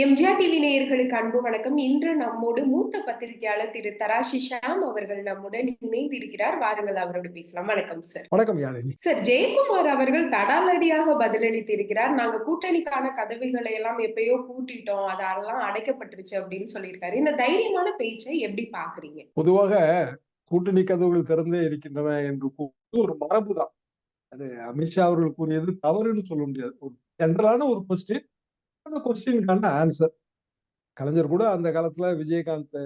MGR TV நேயர்களுக்கு அன்பு வணக்கம். இன்று நம்மோடு மூத்த பத்திரிகையாளர் திரு தராஷி ஷாம் அவர்கள் நம்முடன் இணைந்திருக்கிறார். வாருங்கள் அவரோடு பேசலாம். வணக்கம் சார் வணக்கம் யாழினி. சார் ஜெயக்குமார் அவர்கள் தடாலடியாக பதிலளித்திருக்கிறார். நாங்க கூட்டணிக்கான கதவுகளை எல்லாம் எப்பயோ பூட்டிட்டோம். அதெல்லாம் அடைக்கப்பட்டுருச்சு அப்படின்னு சொல்லியிருக்காரு. இந்த தைரியமான பேச்சை எப்படி பாக்குறீங்க பொதுவாக கூட்டணி கதவுகள் திறந்தே இருக்கின்றன என்று ஒரு மரபு தான் அது அமித்ஷா அவர்கள் கூறியது தவறுன்னு சொல்ல முடியாது. ஒரு ஜென்ரலான ஒரு கொஸ்டின் அந்த கொஸ்டினுக்கான ஆன்சர் கலைஞர் கூட அந்த காலத்துல விஜயகாந்த்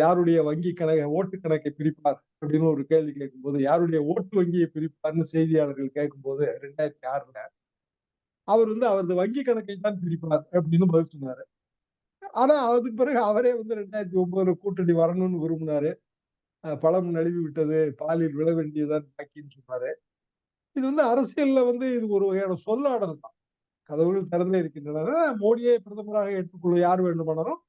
யாருடைய வங்கி கணக்கை ஓட்டு கணக்கை பிரிப்பார் அப்படின்னு ஒரு கேள்வி கேட்கும்போது யாருடைய ஓட்டு வங்கியை பிரிப்பார்னு செய்தியாளர்கள் கேட்கும்போது ரெண்டாயிரத்தி ஆறுல அவர் வந்து அவரது வங்கி கணக்கை தான் பிரிப்பார் அப்படின்னு பதில் சொன்னாரு. ஆனா அதுக்கு பிறகு அவரே வந்து ரெண்டாயிரத்தி ஒன்பதுல கூட்டணி வரணும்னு விரும்பினாரு. பழம் நழுவி விட்டது பாலில் விழ வேண்டியதுதான் பாக்கின்னு சொன்னாரு. இது வந்து அரசியல்ல வந்து இது ஒரு வகையான சொல்லாடல் தான். கதவுகள் திறந்தே இருக்கின்றன. மோடியை பிரதமராக ஏற்றுக்கொள்ள யார் வேண்டுமானாலும்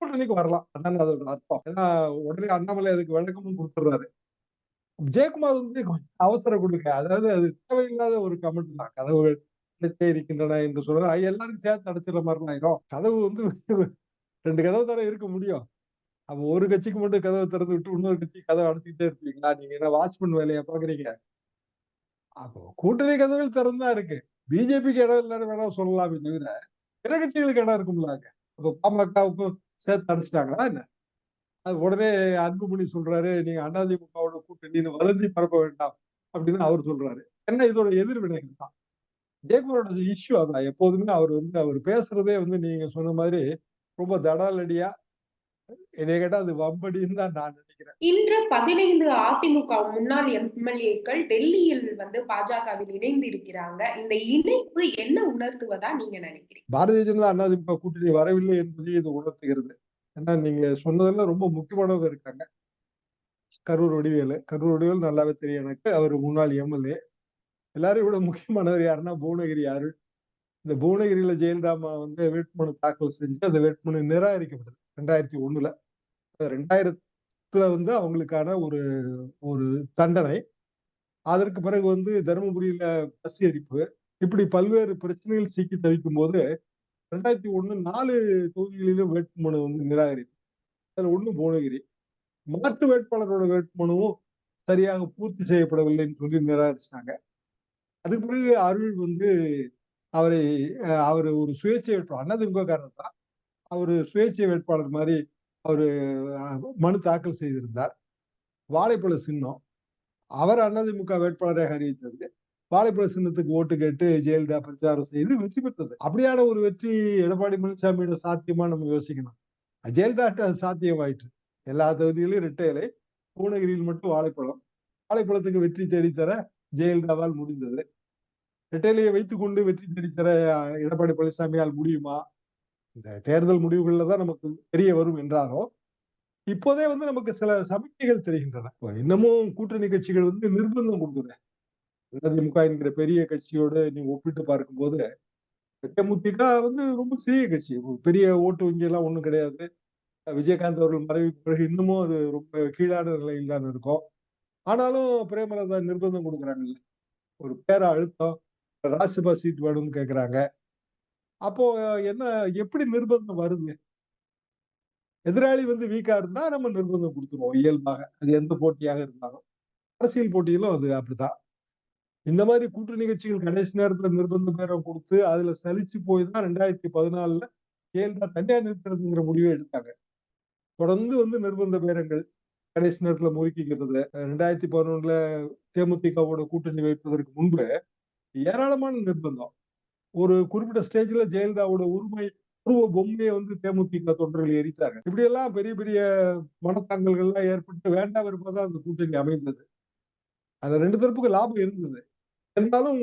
கூட்டணிக்கு வரலாம். அதான் அதோட அர்த்தம். ஏன்னா உடனே அண்ணாமலை அதுக்கு விளக்கமும் கொடுத்துடுறாரு. ஜெயக்குமார் வந்து கொஞ்சம் அவசரம் கொடுக்க அதாவது அது தேவையில்லாத ஒரு கமெண்ட் தான். கதவுகள் அடைத்தே இருக்கின்றன என்று சொல்ற எல்லாருக்கும் சேர்த்து அடைச்சிடுற மாதிரிலாம் ஆயிரும். கதவு வந்து ரெண்டு கதவு தர இருக்க முடியும். அப்ப ஒரு கட்சிக்கு மட்டும் கதவை திறந்து விட்டு இன்னொரு கட்சி கதவை அடைச்சிக்கிட்டே இருப்பீங்களா? நீங்க என்ன வாட்ச்மேன் வேலையை பாக்குறீங்க? அப்போ கூட்டணி கதவுகள் திறந்தா இருக்கு. பிஜேபிக்கு இடம் இல்லைன்னு வேணா சொல்லலாமே தவிர பிற கட்சிகளுக்கு இடம் இருக்கும்லாங்க அப்போ பாமகவுக்கும் சேர்த்து அடிச்சிட்டாங்களா என்ன? அது உடனே அன்புமணி சொல்றாரு நீங்க அதிமுகவோட கூட்டணின்னு வதந்தி பரப்ப வேண்டாம் அப்படின்னு அவர் சொல்றாரு. என்ன இதோட எதிர்வினைகள் தான். ஜெயக்குமாரோட இஷ்யூ அதான். எப்போதுமே அவர் வந்து அவர் பேசுறதே வந்து நீங்க சொன்ன மாதிரி ரொம்ப தடாலடியா என்னைய அது வம்படின்னு தான் நான் நினைக்கிறேன். இன்று பதினைந்து அதிமுக முன்னாள் எம்எல்ஏக்கள் டெல்லியில் வந்து பாஜகவில் இணைந்து இருக்கிறாங்க இந்த இணைப்பு என்ன உணர்த்துவதா நீங்க நினைக்கிறீங்க? பாரதிய ஜனதா அதிமுக கூட்டணி வரவில்லை என்பதை இது உணர்த்துகிறது. ஏன்னா நீங்க சொன்னதெல்லாம் ரொம்ப முக்கியமானவங்க இருக்காங்க. கரூர் வடிவேலு. கரூர் வடிவேலு நல்லாவே தெரியும் எனக்கு. அவர் முன்னாள் எம்எல்ஏ. எல்லாரையும் விட முக்கியமானவர் யாருன்னா புவனகிரி அருள் இந்த புவனகிரியில ஜெயலலிதா வந்து வேட்புமனு தாக்கல் செஞ்சு அந்த வேட்புமனு நிராகரிக்கப்படுது ரெண்டாயிரத்தி ஒண்ணுல. ரெண்டாயிரத்துல வந்து அவங்களுக்கான ஒரு ஒரு தண்டனை. அதற்கு பிறகு வந்து தருமபுரியில பஸ் எரிப்பு இப்படி பல்வேறு பிரச்சனைகள் சிக்கி தவிக்கும் போது ரெண்டாயிரத்தி ஒண்ணு நாலு தொகுதிகளிலும் வேட்புமனு வந்து நிராகரிப்பு. அதுல ஒண்ணு புவனகிரி. மாற்று வேட்பாளரோட வேட்புமனுவும் சரியாக பூர்த்தி செய்யப்படவில்லைன்னு சொல்லி நிராகரிச்சிட்டாங்க. அதுக்கு பிறகு அருள் வந்து அவரை அவர் ஒரு சுயேட்சை வேட்பாளர் அதிமுக காரர் தான் அவர் சுயேட்சை வேட்பாளர் மாதிரி அவரு மனு தாக்கல் செய்திருந்தார். வாழைப்பழ சின்னம். அவர் அதிமுக வேட்பாளராக அறிவித்தது. வாழைப்பழ சின்னத்துக்கு ஓட்டு கேட்டு ஜெயலலிதா பிரச்சாரம் செய்து வெற்றி பெற்றது. அப்படியான ஒரு வெற்றி எடப்பாடி பழனிசாமியோட சாத்தியமா நம்ம யோசிக்கணும். ஜெயலலிதாட்ட அது சாத்தியமாயிற்று. எல்லா தொகுதியிலும் இரட்டையிலை பூனகிரியில் மட்டும் வாழைப்பழம். வாழைப்பழத்துக்கு வெற்றி தேடித்தர ஜெயலலிதாவால் முடிந்தது. இரட்டையிலையை வைத்துக்கொண்டு வெற்றி தேடித்தர எடப்பாடி பழனிசாமியால் முடியுமா? இந்த தேர்தல் முடிவுகளில் தான் நமக்கு தெரிய வரும் என்றாரோ இப்போதே வந்து நமக்கு சில சமிக்கைகள் தெரிகின்றன. இன்னமும் கூட்டணி கட்சிகள் வந்து நிர்பந்தம் கொடுக்குது அதிமுக என்கிற பெரிய கட்சியோடு நீங்க ஒப்பிட்டு பார்க்கும்போது தேமுதிக வந்து ரொம்ப சிறிய கட்சி. ஒரு பெரிய ஓட்டு வங்கி எல்லாம் கிடையாது. விஜயகாந்த் அவர்கள் மறைவுக்கு பிறகு இன்னமும் அது ரொம்ப கீழான நிலையில் தான் இருக்கும். ஆனாலும் பிரேமலதா நிர்பந்தம் கொடுக்குறாங்கல்ல. ஒரு பேர அழுத்தம் ராஜ்யசபா சீட் வேணும்னு கேட்குறாங்க அப்போ என்ன எப்படி நிர்பந்தம் வருது? எதிராளி வந்து வீக்கா இருந்தா நம்ம நிர்பந்தம் கொடுத்துருவோம் இயல்பாக. அது எந்த போட்டியாக இருந்தாலும். அரசியல் போட்டியிலும் அது அப்படிதான் இந்த மாதிரி கூட்டு நிகழ்ச்சிகள் கடைசி நேரத்துல நிர்பந்த பேரம் கொடுத்து அதுல சலிச்சு போய் தான் ரெண்டாயிரத்தி பதினாலுல ஜெயலலிதா தனியார் நிறுத்துறதுங்கிற முடிவை எடுத்தாங்க. தொடர்ந்து வந்து நிர்பந்த பேரங்கள் கடைசி நேரத்துல முறுக்கிக்கிறது. ரெண்டாயிரத்தி பதினொன்னுல தேமுதிகவோட கூட்டணி வைப்பதற்கு முன்பு ஏராளமான நிர்பந்தம். ஒரு குறிப்பிட்ட ஸ்டேஜ்ல ஜெயலலிதாவோட உரிமை உருவ பொம்மையை வந்து தேமுதிக தொண்டர்கள் எரித்தாங்க இப்படி எல்லாம் பெரிய பெரிய மனத்தாங்கல்கள்லாம் ஏற்பட்டு வேண்டாம் இருப்பதான் அந்த கூட்டணி அமைந்தது. அந்த ரெண்டு தரப்புக்கு லாபம் இருந்தது. இருந்தாலும்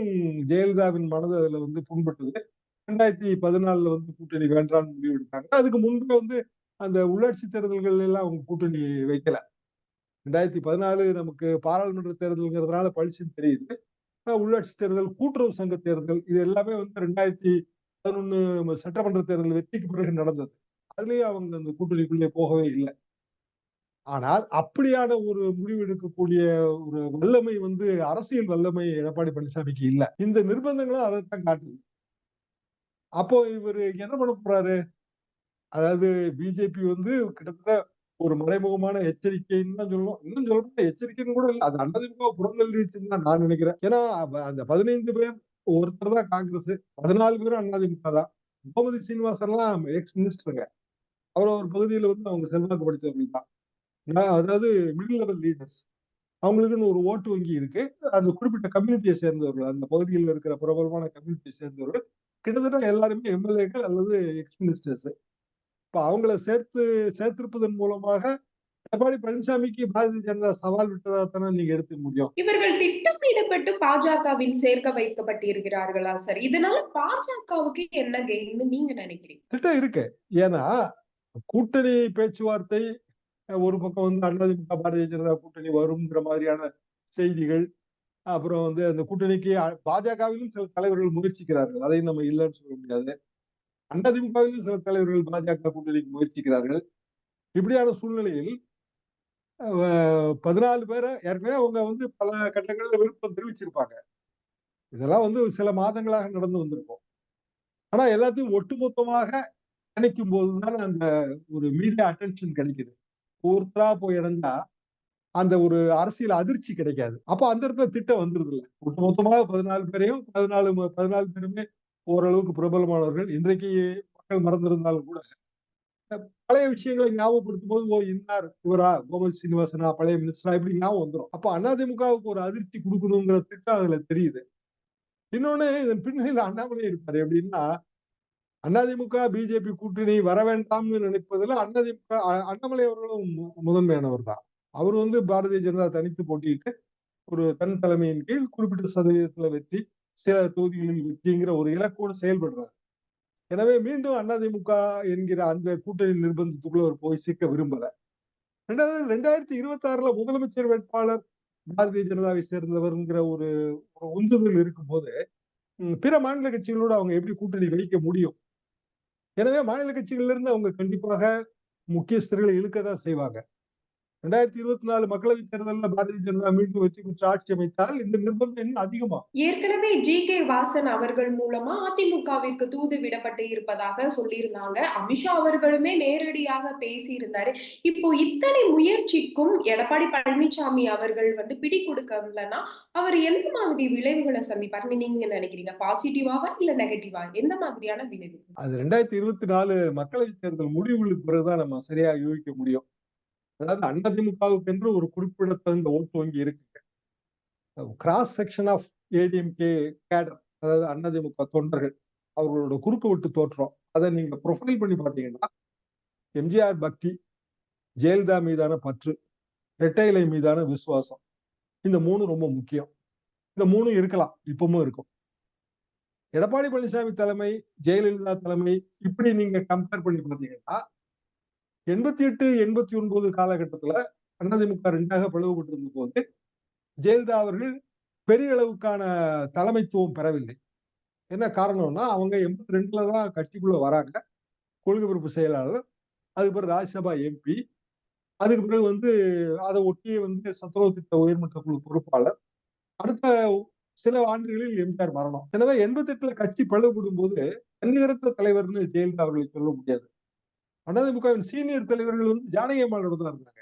ஜெயலலிதாவின் மனது அதுல வந்து புண்பட்டது. ரெண்டாயிரத்தி பதினாலுல வந்து கூட்டணி வேண்டாம்னு முடிவு எடுத்தாங்க அதுக்கு முன்பே வந்து அந்த உள்ளாட்சி தேர்தல்கள் எல்லாம் அவங்க கூட்டணி வைக்கல. ரெண்டாயிரத்தி பதினாலு நமக்கு பாராளுமன்ற தேர்தல்ங்கிறதுனால பழிச்சுன்னு தெரியுது. உள்ளாட்சி தேர்தல் கூட்டுறவு சங்க தேர்தல் இது எல்லாமே வந்து ரெண்டாயிரத்தி பதினொன்னு சட்டமன்ற தேர்தல் வெற்றிக்கு பிறகு நடந்தது. அதுலயும் அவங்க அந்த கூட்டணிக்குள்ளே போகவே இல்லை. ஆனால் அப்படியான ஒரு முடிவு எடுக்கக்கூடிய ஒரு வல்லமை வந்து அரசியல் வல்லமை எடப்பாடி பழனிசாமிக்கு இல்ல. இந்த நிர்பந்தங்களும் அதைத்தான் காட்டுது. அப்போ இவரு என்ன பண்ண போறாரு? அதாவது பிஜேபி வந்து கிட்டத்தட்ட ஒரு மறைமுகமான எச்சரிக்கைன்னு தான் சொல்லுவோம் இன்னும் சொல்லணும் எச்சரிக்கைன்னு கூட இல்லை. அது அண்ணதிமுக புறந்தள்ளிடுச்சுன்னு தான் நான் நினைக்கிறேன். ஏன்னா அந்த பதினைந்து பேர் ஒருத்தர் தான் காங்கிரஸ் பதினாலு பேரும் அண்ணாதிமுக தான். கோமதி சீனிவாசன்லாம் எக்ஸ் மினிஸ்டருங்க அவர் ஒரு பகுதியில வந்து அவங்க செல்வாக்கு படித்தவர்கள் தான் அதாவது மிடில் லெவல் லீடர்ஸ் அவங்களுக்குன்னு ஒரு ஓட்டு வங்கி இருக்கு. அந்த குறிப்பிட்ட கம்யூனிட்டியை சேர்ந்தவர்கள் அந்த பகுதியில் இருக்கிற பிரபலமான கம்யூனிட்டியை சேர்ந்தவர்கள் கிட்டத்தட்ட எல்லாருமே எம்எல்ஏக்கள் அல்லது எக்ஸ் மினிஸ்டர்ஸ் இப்ப அவங்கள சேர்த்து சேர்த்திருப்பதன் மூலமாக எடப்பாடி பழனிசாமிக்கு பாரதிய ஜனதா சவால் விட்டதா தானே நீங்க எடுத்துக்க முடியும். இவர்கள் திட்டமிடப்பட்டு பாஜகவில் சேர்க்க வைக்கப்பட்டிருக்கிறார்களா சார்? இதனால பாஜகவுக்கு என்ன கெயின்னு நீங்க நினைக்கிறீங்க? திட்டம் இருக்கு. ஏன்னா கூட்டணி பேச்சுவார்த்தை ஒரு பக்கம் வந்து அதிமுக பாரதிய ஜனதா கூட்டணி வருங்கிற மாதிரியான செய்திகள் அப்புறம் வந்து அந்த கூட்டணிக்கு பாஜகவிலும் சில தலைவர்கள் முயற்சிக்கிறார்கள். அதையும் நம்ம இல்லைன்னு சொல்ல முடியாது. அதிமுகவிலும் சில தலைவர்கள் பாஜக கூட்டணிக்கு முயற்சிக்கிறார்கள். இப்படியான சூழ்நிலையில் பதினாலு பேரை ஏற்கனவே அவங்க வந்து பல கட்டங்களில் விருப்பம் தெரிவிச்சிருப்பாங்க. இதெல்லாம் வந்து சில மாதங்களாக நடந்து வந்திருக்கும். ஆனா எல்லாத்தையும் ஒட்டுமொத்தமாக நினைக்கும் போதுதான் அந்த ஒரு மீடியா அட்டென்ஷன் கிடைக்குது. ஒருத்தரா போய் இணைஞ்சா அந்த ஒரு அரசியல் அதிர்ச்சி கிடைக்காது. அப்ப அந்த இடத்துல திட்டம் வந்துருது இல்லை. ஒட்டுமொத்தமாக பதினாலு பேரையும் பதினாலு பதினாலு பேருமே ஓரளவுக்கு பிரபலமானவர்கள். இன்றைக்கு மக்கள் மறந்திருந்தாலும் கூட பழைய விஷயங்களை ஞாபகப்படுத்தும் போது ஓ இன்னார் இவரா? கோமதி சீனிவாசனா? பழைய மினிஸ்டரா இப்படி ஞாபகம் வந்துடும் அப்ப அதிமுகவுக்கு ஒரு அதிர்ச்சி கொடுக்கணுங்கிற திட்டம் அதுல தெரியுது. இன்னொன்னு இதன் பின்னணியில் அண்ணாமலை இருப்பாரு. எப்படின்னா அதிமுக பிஜேபி கூட்டணி வர வேண்டாம்னு நினைப்பதுல அதிமுக அ- அண்ணாமலை அவர்களும் மு- முதன்மையானவர் தான். அவர் வந்து பாரதிய ஜனதா தனித்து போட்டியிட்டு ஒரு தன் தலைமையின் கீழ் குறிப்பிட்ட சதவீதத்துல வெற்றி சில தொகுதிகளில் வெற்றிங்கிற ஒரு இலக்கோடு செயல்படுறார். எனவே மீண்டும் அதிமுக என்கிற அந்த கூட்டணி நிர்பந்தத்துக்குள்ள அவர் போய் சிக்க விரும்பல. ரெண்டாவது ரெண்டாயிரத்தி இருபத்தி ஆறுல முதலமைச்சர் வேட்பாளர் பாரதிய ஜனதாவை சேர்ந்தவர்ங்கிற ஒரு ஒரு உந்துதல் இருக்கும்போது பிற மாநில கட்சிகளோடு அவங்க எப்படி கூட்டணி வைக்க முடியும்? எனவே மாநில கட்சிகள்ல இருந்து அவங்க கண்டிப்பாக முக்கியஸ்தர்களை இழுக்கதான் செய்வாங்க. ரெண்டாயிரத்தி இருபத்தி நாலு மக்களவைத் தேர்தலில் பாரதிய ஜனதா மீண்டும் வெற்றி பெற்று ஆட்சி அமைத்தால் இந்த நிர்பந்தம் இன்னும் அதிகமாகும் ஏற்கனவே ஜி. கே. வாசன் அவர்கள் மூலமா அதிமுகவிற்கு தூது விடப்பட்டு இருப்பதாக சொல்லியிருந்தாங்க. அமித்ஷா அவர்களுமே நேரடியாக பேசியிருந்தாரு. இப்போ இத்தனை முயற்சிக்கும் எடப்பாடி பழனிசாமி அவர்கள் வந்து பிடி கொடுக்கலன்னா அவர் எந்த மாதிரி விளைவுகளை சந்திப்பாருன்னு நீங்க நினைக்கிறீங்க? பாசிட்டிவாவா இல்ல நெகட்டிவா? எந்த மாதிரியான விளைவு? அது ரெண்டாயிரத்தி இருபத்தி நாலு மக்களவைத் தேர்தல் முடிவுகளுக்கு பிறகுதான் நம்ம சரியா யூகிக்க முடியும். அதாவது அதிமுகவுக்கு என்று ஒரு குறிப்பிடத்தகுந்த ஓட்டு வங்கி இருக்கு cross section of ADMK cadre அதாவது அதிமுக தொண்டர்கள் அவர்களோட குறுக்கு விட்டு தோற்றம். அதை நீங்க ப்ரொஃபைல் பண்ணி பார்த்தீங்கன்னா எம்ஜிஆர் பக்தி ஜெயலலிதா மீதான பற்று இரட்டை மீதான விசுவாசம் இந்த மூணு ரொம்ப முக்கியம். இந்த மூணு இருக்கலாம் இப்பவும் இருக்கும். எடப்பாடி பழனிசாமி தலைமை ஜெயலலிதா தலைமை இப்படி நீங்க கம்பேர் பண்ணி பார்த்தீங்கன்னா எண்பத்தி எட்டு எண்பத்தி ஒன்பது காலகட்டத்துல அதிமுக ரெண்டாக பிளவுபட்டிருந்த போது ஜெயலலிதா அவர்கள் பெரிய அளவுக்கான தலைமைத்துவம் பெறவில்லை. என்ன காரணம்னா அவங்க எண்பத்தி ரெண்டுல தான் கட்சிக்குள்ள வராங்க. கொள்கை பொறுப்பு செயலாளர் அதுக்கு பிறகு ராஜ்யசபா எம்பி அதுக்கு பிறகு வந்து அதை ஒட்டியே வந்து சத்துணவு திட்ட உயர்மன்ற குழு பொறுப்பாளர். அடுத்த சில ஆண்டுகளில் எம்ஜிஆர் மரணம். எனவே எண்பத்தி எட்டுல கட்சி பிளவுபடும் போது தன்னிகரற்ற தலைவர்னு ஜெயலலிதா அவர்களை சொல்ல முடியாது. அதிமுகவின் சீனியர் தலைவர்கள் வந்து ஜானகி அம்மாவோட தான் இருந்தாங்க.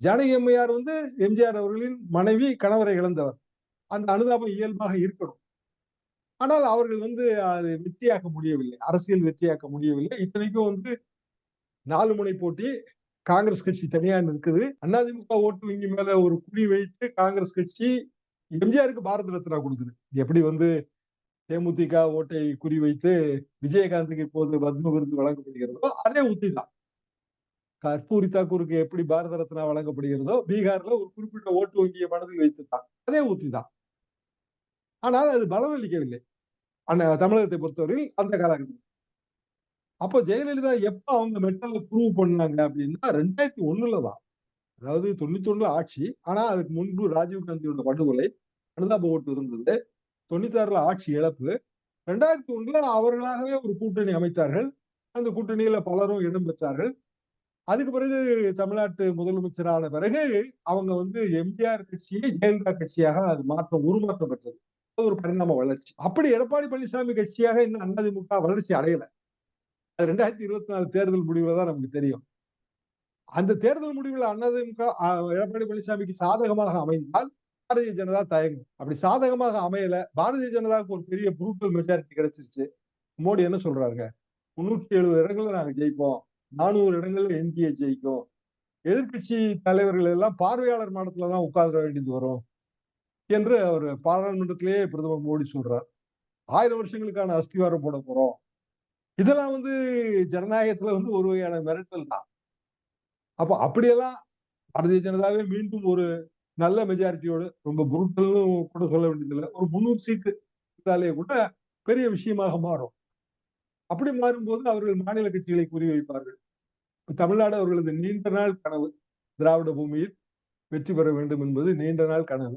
ஜானகி அம்மையார் வந்து எம்ஜிஆர் அவர்களின் மனைவி கணவரை இழந்தவர். அந்த அனுதாபம் இயல்பாக இருக்கணும். ஆனால் அவர்கள் வந்து அது வெற்றியாக்க முடியவில்லை. அரசியல் வெற்றியாக்க முடியவில்லை. இத்தனைக்கும் வந்து நாலு முனை போட்டி காங்கிரஸ் கட்சி தனியா இருக்குது அதிமுக ஓட்டு வங்கி மேல ஒரு குழி வைத்து காங்கிரஸ் கட்சி எம்ஜிஆருக்கு பாரத ரத்னா கொடுக்குது. எப்படி வந்து தேமுதிக ஓட்டை குறி வைத்து விஜயகாந்துக்கு இப்போது பத்ம விருது வழங்கப்படுகிறதோ அதே உத்தி தான். கற்பூரி தாக்கூருக்கு எப்படி பாரத ரத்னா வழங்கப்படுகிறதோ பீகார்ல ஒரு குறிப்பிட்ட ஓட்டு வங்கியை மனதில் வைத்துதான் அதே உத்தி தான். ஆனால் அது பலனளிக்கவில்லை அந்த தமிழகத்தை பொறுத்தவரையில் அந்த காலகட்டம். அப்போ ஜெயலலிதா எப்ப அவங்க மெட்டல்ல ப்ரூவ் பண்ணாங்க அப்படின்னா ரெண்டாயிரத்தி ஒண்ணுல தான். அதாவது தொண்ணூத்தி ஒண்ணுல ஆட்சி. ஆனா அதுக்கு முன்பு ராஜீவ் காந்தியோட படுகொலை அனுதாப ஓட்டு இருந்தது. தொண்ணூத்தி ஆறுல ஆட்சி இழப்பு. ரெண்டாயிரத்தி ஒண்ணுல அவர்களாகவே ஒரு கூட்டணி அமைத்தார்கள். அந்த கூட்டணியில பலரும் இடம் பெற்றார்கள். அதுக்கு பிறகு தமிழ்நாட்டு முதலமைச்சரான பிறகு அவங்க வந்து எம்ஜிஆர் கட்சியை ஜெயலலிதா கட்சியாக அது மாற்றம் உருமாற்றம் பெற்றது. அது ஒரு பரிணாம வளர்ச்சி. அப்படி எடப்பாடி பழனிசாமி கட்சியாக இன்னும் அதிமுக வளர்ச்சி அடையல. அது ரெண்டாயிரத்தி இருபத்தி நாலு தேர்தல் முடிவுல தான் நமக்கு தெரியும். அந்த தேர்தல் முடிவுல அதிமுக அஹ், எடப்பாடி பழனிசாமிக்கு சாதகமாக அமைந்தால் பாரதிய ஜனதா தயங்கும் அப்படி சாதகமாக அமையல. பாரதிய ஜனதாவுக்கு ஒரு பெரிய புரூட்டல் மெஜாரிட்டி கிடைச்சிருச்சு. மோடி என்ன சொல்றாருங்க? முன்னூத்தி எழுபது இடங்கள்ல நாங்க ஜெயிப்போம். நானூறு இடங்கள்ல என்டிஏ ஜெயிக்கும். எதிர்கட்சி தலைவர்கள் எல்லாம் பார்வையாளர் மாடத்துல தான் உட்கார்ந்துட வேண்டியது வரும் என்று அவர் பாராளுமன்றத்திலேயே பிரதமர் மோடி சொல்றார். ஆயிரம் வருஷங்களுக்கான அஸ்திவாரம் போட போறோம். இதெல்லாம் வந்து ஜனநாயகத்துல வந்து ஒரு வகையான மிரட்டல் தான். அப்போ அப்படியெல்லாம் பாரதிய ஜனதாவே மீண்டும் ஒரு நல்ல மெஜாரிட்டியோடு ரொம்ப புருட்டல்னு கூட சொல்ல வேண்டியதில்லை. ஒரு முன்னூறு சீட்டு இருந்தாலே கூட பெரிய விஷயமாக மாறும். அப்படி மாறும்போது அவர்கள் மாநில கட்சிகளை குறிவைப்பார்கள் இப்ப தமிழ்நாடு அவர்களது நீண்ட நாள் கனவு. திராவிட பூமியில் வெற்றி பெற வேண்டும் என்பது நீண்ட நாள் கனவு.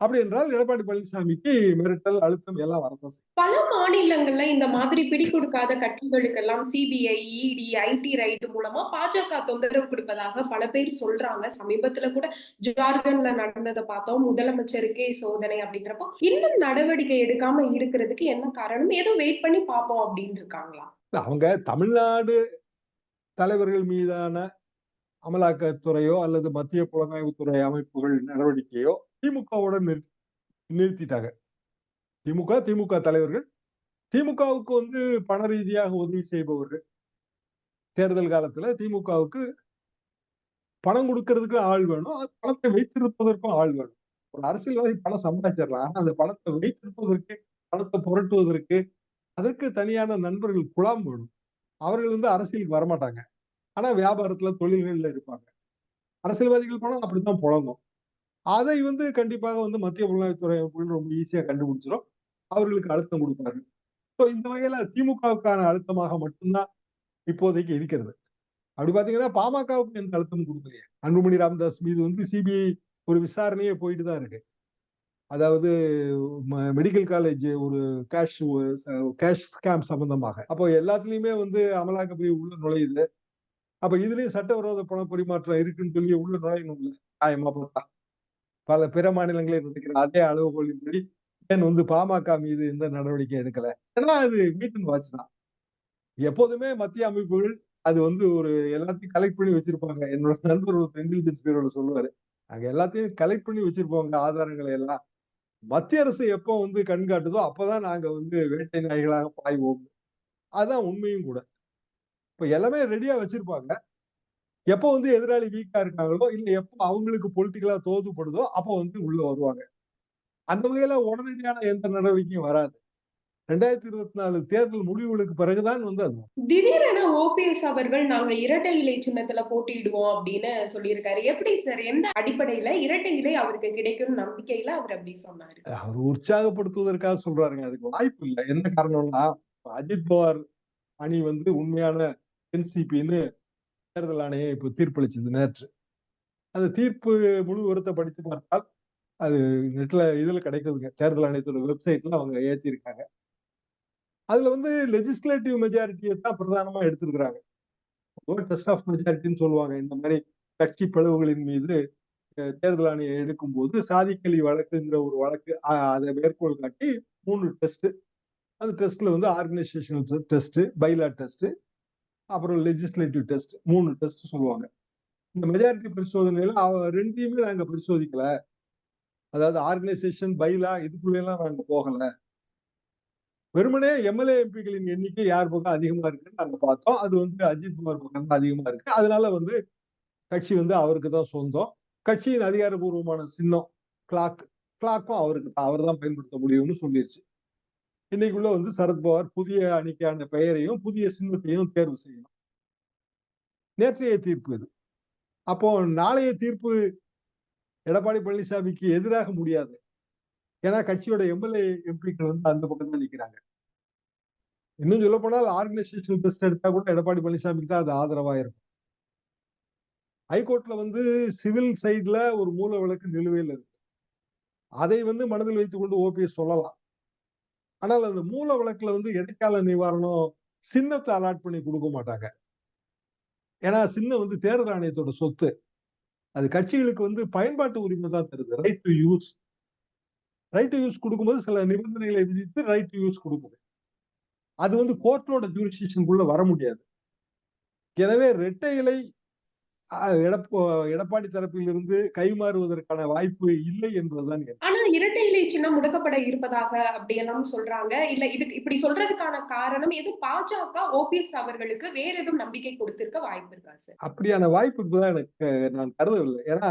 அப்படி என்றால் எடப்பாடி பழனிசாமிக்கு மிரட்டல் அழுத்தம் எல்லாம் வரதான் பல மாநிலங்கள்ல இந்த மாதிரி பிடி கொடுக்காத கட்சிகளுக்கெல்லாம் சிபிஐ இடி ஐடி ரைடு மூலமா பாஜக தொந்தரவு கொடுப்பதாக பல பேர் சொல்றாங்க. சமீபத்துல கூட ஜார்க்கண்ட்ல நடந்ததை பார்த்தோம். முதலமைச்சருக்கே சோதனை அப்படிங்கிறப்போ இன்னும் நடவடிக்கை எடுக்காம இருக்கிறதுக்கு என்ன காரணம்? ஏதோ வெயிட் பண்ணி பார்ப்போம் அப்படின்னு இருக்காங்களா? அவங்க தமிழ்நாடு தலைவர்கள் மீதான அமலாக்கத்துறையோ அல்லது மத்திய புலனாய்வுத்துறை அமைப்புகள் நடவடிக்கையோ திமுகவுடன் நிறுத்தி நிறுத்திட்டாங்க. திமுக திமுக தலைவர்கள் திமுகவுக்கு வந்து பண ரீதியாக உதவி செய்பவர்கள். தேர்தல் காலத்துல திமுகவுக்கு பணம் கொடுக்கறதுக்கு ஆள் வேணும். அது பணத்தை வைத்திருப்பதற்கும் ஆள் வேணும். ஒரு அரசியல்வாதி பணம் சம்பாதிச்சிடலாம். ஆனா அந்த பணத்தை வைத்திருப்பதற்கு பணத்தை புரட்டுவதற்கு அதற்கு தனியான நண்பர்கள் குழாம் வேணும். அவர்கள் வந்து அரசியலுக்கு வரமாட்டாங்க. ஆனா வியாபாரத்துல தொழில்கள்ல இருப்பாங்க. அரசியல்வாதிகள் பணம் அப்படித்தான் புழங்கும். அதை வந்து கண்டிப்பாக வந்து மத்திய புலனாய்வுத்துறை ரொம்ப ஈஸியா கண்டுபிடிச்சிடும் அவர்களுக்கு அழுத்தம் கொடுப்பாரு ஸோ இந்த வகையில திமுகவுக்கான அழுத்தமாக மட்டும்தான் இப்போதைக்கு இருக்கிறது. அப்படி பாத்தீங்கன்னா பாமகவுக்கு எந்த அழுத்தம் கொடுக்கலையே. அன்புமணி ராமதாஸ் மீது வந்து சிபிஐ ஒரு விசாரணையே போயிட்டு தான் இருக்கு. அதாவது மெடிக்கல் காலேஜ் ஒரு கேஷ் கேஷ் ஸ்கேம் சம்பந்தமாக. அப்போ எல்லாத்துலயுமே வந்து அமலாக்க பிரிவு உள்ள நுழையுது. அப்ப இதுலயும் சட்டவிரோத பண பரிமாற்றம் இருக்குன்னு சொல்லி உள்ள நுழையணும் நியாயமா பார்த்தா? பல பிற மாநிலங்களில் நடக்கிற அதே அளவுகோலின்படி ஏன் வந்து பாமக மீது இந்த நடவடிக்கை எடுக்கல? ஏன்னா அது மீட்டன் வாட்ச் தான். எப்போதுமே மத்திய அமைப்புகள் அது வந்து ஒரு எல்லாத்தையும் கலெக்ட் பண்ணி வச்சிருப்பாங்க. என்னோட நண்பர் ஒரு இன்டெலிஜென்ஸ் பீரோட சொல்லுவாரு. அங்க எல்லாத்தையும் கலெக்ட் பண்ணி வச்சிருப்பாங்க ஆதாரங்களை எல்லாம். மத்திய அரசு எப்போ வந்து கண்காட்டுதோ அப்பதான் நாங்க வந்து வேட்டை நாய்களாக பாய்வோம். அதான் உண்மையும் கூட. இப்ப எல்லாமே ரெடியா வச்சிருப்பாங்க. எப்போ வந்து எதிராளி வீக்கா இருக்காங்களோ இல்ல எப்போ அவங்களுக்கு பொலிட்டிக்கலா தோதுப்படுதோ அப்போ வந்து உள்ள வருவாங்க. அந்த வகையில உடனடியான எந்த நடவடிக்கையும் வராது. ரெண்டாயிரத்தி இருபத்தி நாலு தேர்தல் முடிவுகளுக்கு பிறகுதான் வந்து அது திடீரென ஓபிஎஸ் அவர்கள் நாங்க இரட்டை இலை சின்னத்துல போட்டியிடுவோம் அப்படின்னு சொல்லியிருக்காரு. எப்படி சார்? எந்த அடிப்படையில இரட்டை இலை அவருக்கு கிடைக்கும் நம்பிக்கையில அவர் அப்படி சொன்னாரு? அவர் உற்சாகப்படுத்துவதற்காக சொல்றாருங்க. அதுக்கு வாய்ப்பு இல்லை. என்ன காரணம்னா அஜித் பவார் அணி வந்து உண்மையான என்சிபின்னு தேர்தல் ஆணையம் இப்போ தீர்ப்பளிச்சது நேற்று. அந்த தீர்ப்பு முழு உரத்தை படித்து பார்த்தால் அது நெட்ல இதுல கிடைக்குதுங்க. தேர்தல் ஆணையத்தோட வெப்சைட்ல அவங்க ஏற்றிருக்காங்க. அதுல வந்து லெஜிஸ்லேட்டிவ் மெஜாரிட்டியை தான் பிரதானமா எடுத்திருக்கிறாங்க. டெஸ்ட் ஆஃப் மெஜாரிட்டின்னு சொல்லுவாங்க. இந்த மாதிரி கட்சி பிளவுகளின் மீது தேர்தல் ஆணையம் எடுக்கும்போது சாதிக்கலி வழக்குங்கிற ஒரு வழக்கு அதை மேற்கோள் காட்டி மூணு டெஸ்ட் அந்த டெஸ்ட்ல வந்து ஆர்கனைசேஷனல் டெஸ்ட் பைலா டெஸ்ட் அப்புறம் லெஜிஸ்லேட்டிவ் டெஸ்ட் மூணு டெஸ்ட் சொல்லுவாங்க. இந்த மெஜாரிட்டி பரிசோதனையில ரெண்டையுமே நாங்க பரிசோதிக்கல. அதாவது ஆர்கனைசேஷன் பைலா இதுக்குள்ள எல்லாம் நாங்க போகல. வெறுமனே எம்எல்ஏ எம்பிகளின் எண்ணிக்கை யார் பக்கம் அதிகமா இருக்குன்னு நாங்க பார்த்தோம். அது வந்து அஜித் குமார் பக்கம் தான் அதிகமா இருக்கு. அதனால வந்து கட்சி வந்து அவருக்கு தான் சொந்தம். கட்சியின் அதிகாரபூர்வமான சின்னம் கிளாக் கிளாக்கும் அவருக்கு தான். அவர் தான் பயன்படுத்த முடியும்னு சொல்லிருச்சு. இன்னைக்குள்ள வந்து சரத்பவார் புதிய அணிக்கான பெயரையும் புதிய சின்னத்தையும் தேர்வு செய்யணும். நேற்றைய தீர்ப்பு இது. அப்போ நாளைய தீர்ப்பு எடப்பாடி பழனிசாமிக்கு எதிராக முடியாது. ஏன்னா கட்சியோட எம்எல்ஏ எம்பிக்கள் வந்து அந்த பக்கம் தான் நிக்கிறாங்க. இன்னும் சொல்ல போனால் ஆர்கனைசேஷன் டெஸ்ட் எடுத்தா கூட எடப்பாடி பழனிசாமிக்கு தான் அது ஆதரவா இருக்கும். ஹைகோர்ட்ல வந்து சிவில் சைட்ல ஒரு மூல விளக்கு நிலுவையில் இருக்கு. அதை வந்து மனதில் வைத்துக் கொண்டு ஓபிஎஸ் சொல்லலாம். ஆனால் அந்த மூல வழக்குல வந்து இடைக்கால நிவாரணம்? சின்னத்தை அலாட் பண்ணி கொடுக்க மாட்டாங்க. ஏன்னா சின்னம் வந்து தேர்தல் ஆணையத்தோட சொத்து. அது கட்சிகளுக்கு வந்து பயன்பாட்டு உரிமை தான் தருது. Right to use right to use கொடுக்கும்போது சில நிபந்தனைகளை விதித்து ரைட் டு யூஸ் கொடுக்குது அது வந்து கோர்ட்டோட ஜூரிஸ்டிக்ஷனுக்குள்ள வர முடியாது. எனவே இரட்டை இலை எடப்ப எடப்பாடி தரப்பில் இருந்து கைமாறுவதற்கான வாய்ப்பு இல்லை என்பதுதான் என் ஆனா இரட்டை இலை சின்னம் முடக்கப்பட இருப்பதாக அப்படியெல்லாம் சொல்றாங்க. இல்ல இதுக்கு இப்படி சொல்றதுக்கான காரணம் எதுவும் பாஜக ஓபிஎஸ் அவர்களுக்கு வேற எதுவும் நம்பிக்கை கொடுத்திருக்க வாய்ப்பு இருக்கா சார்? அப்படியான வாய்ப்பு இப்பதான் எனக்கு நான் கருதவில்லை. ஏன்னா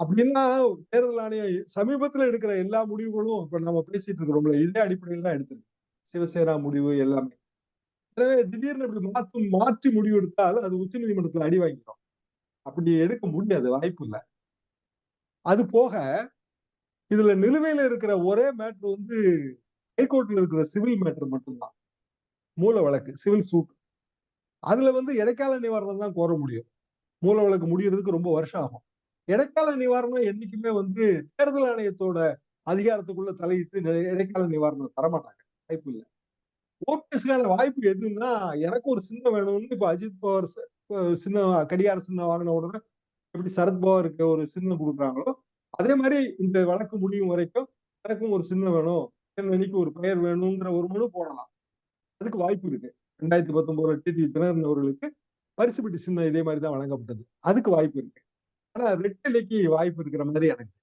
அப்படின்னா தேர்தல் ஆணையம் சமீபத்துல எடுக்கிற எல்லா முடிவுகளும் இப்ப நம்ம பேசிட்டு இருக்கிறோம்ல இதே அடிப்படையில் தான் எடுத்திருக்கு. சிவசேனா முடிவு எல்லாமே. எனவே திடீர்னு இப்படி மாற்றும் மாற்றி முடிவு எடுத்தால் அது உச்சநீதிமன்றத்துல அடி வாங்கிடும். அப்படி எடுக்க முடியாது வாய்ப்பு இல்லை. அது போக இதுல நிலுவையில இருக்கிற ஒரே மேட்ரு வந்து ஹைகோர்ட்ல இருக்கிற சிவில் மேட்ரு மட்டும்தான். மூல வழக்கு சிவில் சூட் அதுல வந்து இடைக்கால நிவாரணம் தான் கோர முடியும். மூல வழக்கு முடியறதுக்கு ரொம்ப வருஷம் ஆகும். இடைக்கால நிவாரணம் என்னைக்குமே வந்து தேர்தல் ஆணையத்தோட அதிகாரத்துக்குள்ள தலையிட்டு இடைக்கால நிவாரணம் தரமாட்டாங்க. வாய்ப்பு இல்லை. ஓபிஎஸ்க்கான வாய்ப்பு எதுன்னா எனக்கு ஒரு சின்ன வேணும்னு இப்ப அஜித் பவார் சின்ன கடிகார சின்ன வாங்கின உடனே எப்படி சரத்பவாருக்கு ஒரு சின்னம் கொடுக்குறாங்களோ அதே மாதிரி இந்த வழக்கு முடியும் வரைக்கும் எனக்கும் ஒரு சின்னம் வேணும் எனக்கு ஒரு பெயர் வேணுங்கிற ஒரு மனு போடலாம். அதுக்கு வாய்ப்பு இருக்கு. ரெண்டாயிரத்தி பத்தொன்பதுல டிடி தினகரன் அவர்களுக்கு பரிசு பெட்டி சின்னம் இதே மாதிரி தான் வழங்கப்பட்டது. அதுக்கு வாய்ப்பு இருக்கு. ஆனா ரெட்டிலைக்கு வாய்ப்பு இருக்கிற மாதிரி எனக்கு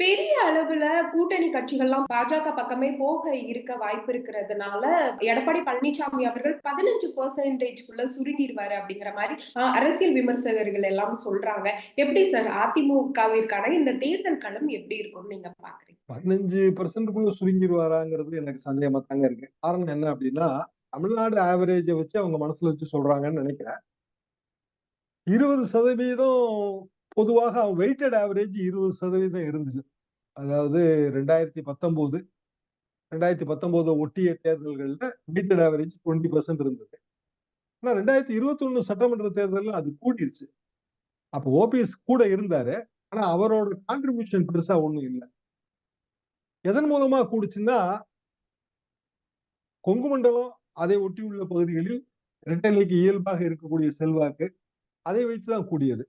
பெரிய அளவுல கூட்டணி கட்சிகள்லாம் பாஜக பக்கமே போக இருக்க வாய்ப்பு இருக்கிறதுனால எடப்பாடி பழனிசாமி அவர்கள் பதினஞ்சு பர்சன்டேஜ்குள்ள சுருங்கிடுவாரு அப்படிங்கிற மாதிரி ஆஹ், அரசியல் விமர்சகர்கள் எல்லாம் சொல்றாங்க. எப்படி சார் அதிமுகவிற்கான இந்த தேர்தல் களம் எப்படி இருக்கும்னு நீங்க பாக்குறீங்க? பதினஞ்சு பர்சன்ட்குள்ள சுருங்கிடுவாராங்கிறது எனக்கு சந்தேகமா தாங்க இருக்கு. காரணம் என்ன அப்படின்னா தமிழ்நாடு ஆவரேஜை வச்சு அவங்க மனசுல வச்சு சொல்றாங்கன்னு நினைக்கிறேன். இருபது சதவீதம் பொதுவாக அவன் வெயிட்டட் ஆவரேஜ் இருபது சதவீதம் இருந்துச்சு. அதாவது ரெண்டாயிரத்தி பத்தொன்பது ரெண்டாயிரத்தி பத்தொன்பது ஒட்டிய தேர்தல்கள்ல வெயிட்டட் ஆவரேஜ் டுவெண்ட்டி பர்சன்ட் இருந்தது. ஆனா ரெண்டாயிரத்தி இருபத்தி ஒண்ணு சட்டமன்ற தேர்தலில் அது கூடிருச்சு. அப்போ ஓபிஎஸ் கூட இருந்தாரு ஆனா அவரோட கான்ட்ரிபியூஷன் பெருசா ஒண்ணும் இல்லை. எதன் மூலமா கூடுச்சுன்னா கொங்கு மண்டலம் அதை ஒட்டியுள்ள பகுதிகளில் இரட்டை இயல்பாக இருக்கக்கூடிய செல்வாக்கு அதை வைத்து தான் கூடியது.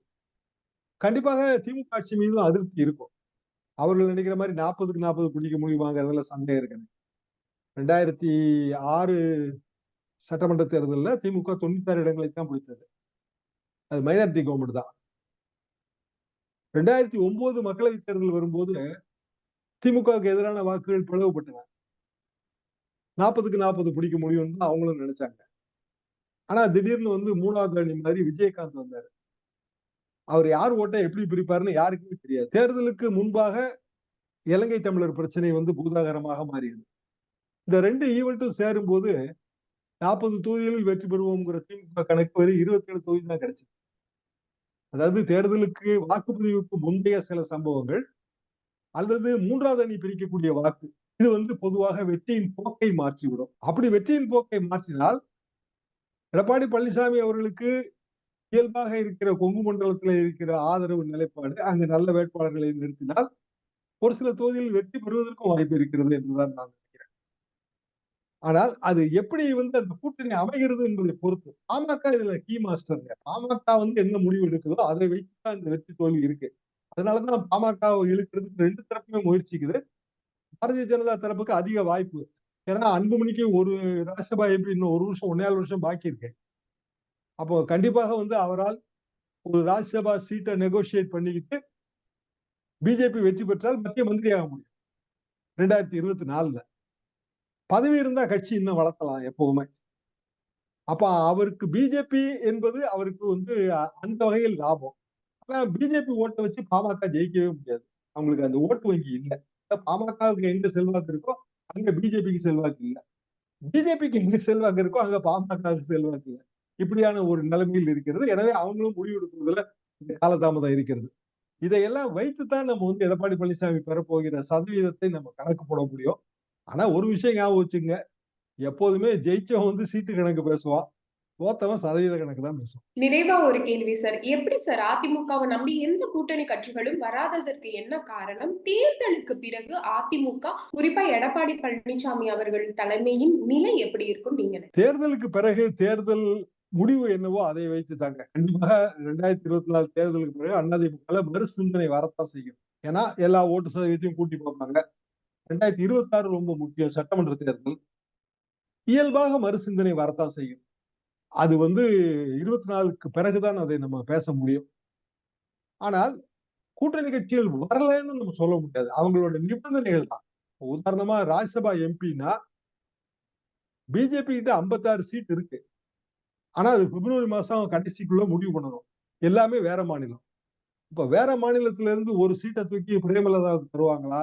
கண்டிப்பாக திமுக ஆட்சி மீதும் அதிருப்தி இருக்கும். அவர்கள் நினைக்கிற மாதிரி நாற்பதுக்கு நாற்பது பிடிக்க முடியுமாங்கிறதுல சந்தேகம் இருக்கு ரெண்டாயிரத்தி ஆறு சட்டமன்ற தேர்தலில் திமுக தொண்ணூத்தாறு இடங்களை தான் பிடித்தது. அது மைனாரிட்டி கவர்மெண்ட் தான். ரெண்டாயிரத்தி ஒன்பது மக்களவை தேர்தல் வரும்போது திமுகவுக்கு எதிரான வாக்குகள் பிளவுபட்டன. நாற்பதுக்கு நாற்பது பிடிக்க முடியும்னு தான் அவங்களும் நினைச்சாங்க. ஆனா திடீர்னு வந்து மூணாவது அணி மாதிரி விஜயகாந்த் வந்தாரு. அவர் யார் ஓட்டை எப்படி பிரிப்பாருன்னு யாருக்குமே தெரியாது. தேர்தலுக்கு முன்பாக இலங்கை தமிழர் பிரச்சனை வந்து பூதாகரமாக மாறியது. இந்த ரெண்டு ஈவெண்ட்டும் சேரும் போது நாற்பது தொகுதிகளில் வெற்றி பெறுவோங்கிற திமுக கணக்கு வரை இருபத்தி ஏழு தொகுதி தான் கிடைச்சது. அதாவது தேர்தலுக்கு வாக்குப்பதிவுக்கு முந்தைய சில சம்பவங்கள் அல்லது மூன்றாவது அணி பிரிக்கக்கூடிய வாக்கு இது வந்து பொதுவாக வெற்றியின் போக்கை மாற்றிவிடும். அப்படி வெற்றியின் போக்கை மாற்றினால் எடப்பாடி பழனிசாமி அவர்களுக்கு இயல்பாக இருக்கிற கொங்கு மண்டலத்தில் இருக்கிற ஆதரவு நிலைப்பாடு அங்கு நல்ல வேட்பாளர்களை நிறுத்தினால் ஒரு சில தொகுதியில் வெற்றி பெறுவதற்கும் வாய்ப்பு இருக்கிறது என்றுதான் நான் நினைக்கிறேன். ஆனால் அது எப்படி வந்து அந்த கூட்டணி அமைகிறது என்பதை பொறுத்து பாமக இதுல கீ மாஸ்டர் பாமக வந்து என்ன முடிவு எடுக்குதோ அதை வைத்துதான் இந்த வெற்றி தோல்வி இருக்கு. அதனாலதான் பாமகவை இழுக்கிறதுக்கு ரெண்டு தரப்புமே முயற்சிக்குது. பாரதிய ஜனதா தரப்புக்கு அதிக வாய்ப்பு. ஏன்னா அன்புமணிக்கு ஒரு ராஜ்யசபா எப்படி இன்னும் ஒரு வருஷம் ஒன்னே வருஷம் பாக்கி இருக்கு. அப்போ கண்டிப்பாக வந்து அவரால் ஒரு ராஜ்யசபா சீட்டை நெகோசியேட் பண்ணிக்கிட்டு பிஜேபி வெற்றி பெற்றால் மத்திய மந்திரியாக முடியும். ரெண்டாயிரத்தி இருபத்தி நாலுல. பதவி இருந்தா கட்சி இன்னும் வளர்த்தலாம் எப்பவுமே. அப்ப அவருக்கு பிஜேபி என்பது அவருக்கு வந்து அ- அந்த வகையில் லாபம். ஆனா பிஜேபி ஓட்டை வச்சு பாமக ஜெயிக்கவே முடியாது. அவங்களுக்கு அந்த ஓட்டு வங்கி இல்லை. பாமகவுக்கு எங்க செல்வாக்கு இருக்கோ அங்க பிஜேபிக்கு செல்வாக்கு இல்லை. பிஜேபிக்கு எங்க செல்வாக்கு இருக்கோ அங்க பாமகவுக்கு செல்வாக்கு இல்லை. இப்படியான ஒரு நிலைமையில் இருக்கிறது. எனவே அவங்களும் முடிவெடுப்பதில் இந்த காலதாமதம் இருக்கிறது. இதையெல்லாம் வைத்துத்தான் நம்ம வந்து எடப்பாடி பழனிசாமி பெறப்போகிற சதவீதத்தை நம்ம கணக்கு போட முடியும். ஆனா ஒரு விஷயம் ஞாபகம் வச்சுங்க எப்போதுமே ஜெயிச்சவன் வந்து சீட்டு கணக்கு பேசுவான். தோத்தவன் சதவீத கணக்கு தான் பேசுவான். நிறைவா ஒரு கேள்வி சார். எப்படி சார் அதிமுகவை நம்பி எந்த கூட்டணி கட்சிகளும் வராததற்கு என்ன காரணம்? தேர்தலுக்கு பிறகு அதிமுக குறிப்பா எடப்பாடி பழனிசாமி அவர்கள் தலைமையின் நிலை எப்படி இருக்கும் நீங்க? தேர்தலுக்கு பிறகு தேர்தல் முடிவு என்னவோ அதை வைத்து தாங்க கண்டிப்பாக ரெண்டாயிரத்தி இருபத்தி நாலு தேர்தலுக்கு பிறகு அதிமுக மறு சிந்தனை வரத்தான் செய்யும். ஏன்னா எல்லா ஓட்டு சதவீதத்தையும் கூட்டி பார்ப்பாங்க. ரெண்டாயிரத்தி இருபத்தி ஆறு ரொம்ப முக்கியம் சட்டமன்ற தேர்தல். இயல்பாக மறுசிந்தனை வரத்தான் செய்யும். அது வந்து இருபத்தி நாலுக்கு பிறகுதான் அதை நம்ம பேச முடியும். ஆனால் கூட்டணி கட்சிகள் வரலைன்னு நம்ம சொல்ல முடியாது. அவங்களோட நிபந்தனைகள் தான். உதாரணமா ராஜ்யசபா எம்பினா பிஜேபி கிட்ட ஐம்பத்தாறு சீட் இருக்கு. ஆனா அது பிப்ரவரி மாசம் கடைசிக்குள்ள முடிவு பண்ணணும். எல்லாமே வேற மாநிலம். இப்ப வேற மாநிலத்துல இருந்து ஒரு சீட்டை தூக்கி பிரேமலதாவுக்கு தருவாங்களா?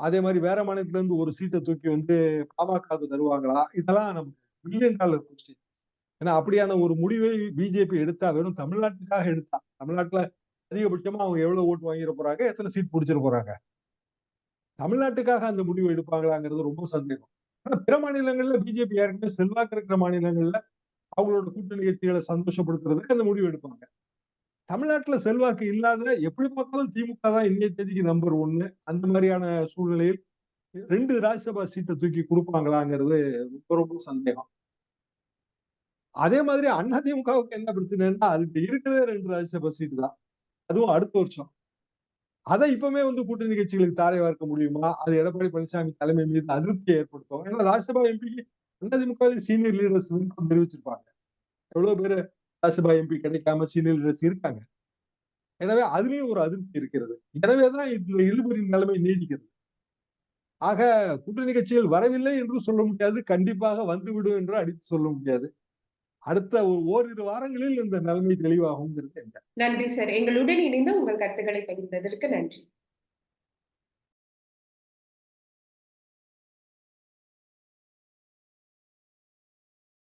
அதே மாதிரி வேற மாநிலத்துல இருந்து ஒரு சீட்டை தூக்கி வந்து பாமகவுக்கு தருவாங்களா? இதெல்லாம் நமக்கு மில்லியன் டாலர் கொஸ்டின் ஏன்னா அப்படியான ஒரு முடிவை பிஜேபி எடுத்தா வெறும் தமிழ்நாட்டுக்காக எடுத்தா தமிழ்நாட்டுல அதிகபட்சமா அவங்க எவ்வளவு ஓட்டு வாங்கிட போறாங்க எத்தனை சீட் பிடிச்சிட போறாங்க? தமிழ்நாட்டுக்காக அந்த முடிவு எடுப்பாங்களாங்கிறது ரொம்ப சந்தேகம். ஆனா பிற மாநிலங்கள்ல பிஜேபி ஏற்கனவே செல்வாக்கு இருக்கிற மாநிலங்கள்ல அவங்களோட கூட்டணி கட்சிகளை சந்தோஷப்படுத்துறதுக்கு அந்த முடிவு எடுப்பாங்க. தமிழ்நாட்டுல செல்வாக்கு இல்லாத எப்படி பார்த்தாலும் திமுக தான் இன்னைய தேதிக்கு நம்பர் ஒன்னு அந்த மாதிரியான சூழ்நிலையில் ரெண்டு ராஜ்யசபா சீட்டை தூக்கி கொடுப்பாங்களாங்கிறது ரொம்ப ரொம்ப சந்தேகம். அதே மாதிரி அதிமுகவுக்கு என்ன பிரச்சனைன்னா அதுக்கு இருக்கிறதே ரெண்டு ராஜ்யசபா சீட்டு தான். அதுவும் அடுத்த வருஷம். அதை இப்பவுமே வந்து கூட்டணி கட்சிகளுக்கு தாரை வார்க்க முடியுமா? அது எடப்பாடி பழனிசாமி தலைமை மீது அதிருப்தியை ஏற்படுத்தும். ஏன்னா ராஜ்யசபா எம்பிக்கு அதிமுக சீனியர் லீடர்ஸ் விருப்பம் தெரிவிச்சிருப்பாங்க. எவ்வளவு பேர் ராஜ்யசபா எம்பி கிடைக்காம சீனியர் லீடர்ஸ் இருக்காங்க. எனவே அதுலயும் ஒரு அதிருப்தி இருக்கிறது. எனவேதான் இந்த இழுபறியின் நிலைமை நீடிக்கிறது. ஆக கூட்டணி கட்சிகள் வரவில்லை என்று சொல்ல முடியாது. கண்டிப்பாக வந்துவிடும் என்று அடித்து சொல்ல முடியாது. அடுத்த ஒரு ஓரிரு வாரங்களில் இந்த நிலைமை தெளிவாகும் நன்றி சார். எங்களுடன் இணைந்து உங்கள் கருத்துக்களை பகிர்ந்ததற்கு நன்றி.